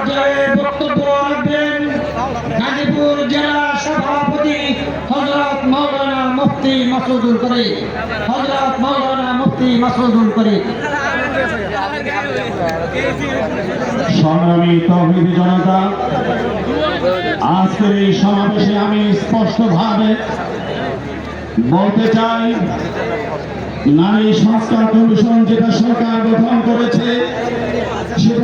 পর্যায়ে বক্তব্য রাখবেন গাজীপুর জেলা সভাপতি হজরত মৌলানা মুফতি মাসুদুল করে হজরত মৌলানা মুফতি মাসুদুল করে সংগ্রামী তহবিলি জনতা, আজকের এই সমাবেশে আমি স্পষ্টভাবে বলতে চাই, নারী সংস্কার কমিশন যেটা সরকার গঠন করেছে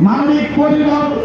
রাখাইন সীমান্তে মানবিক পরিবার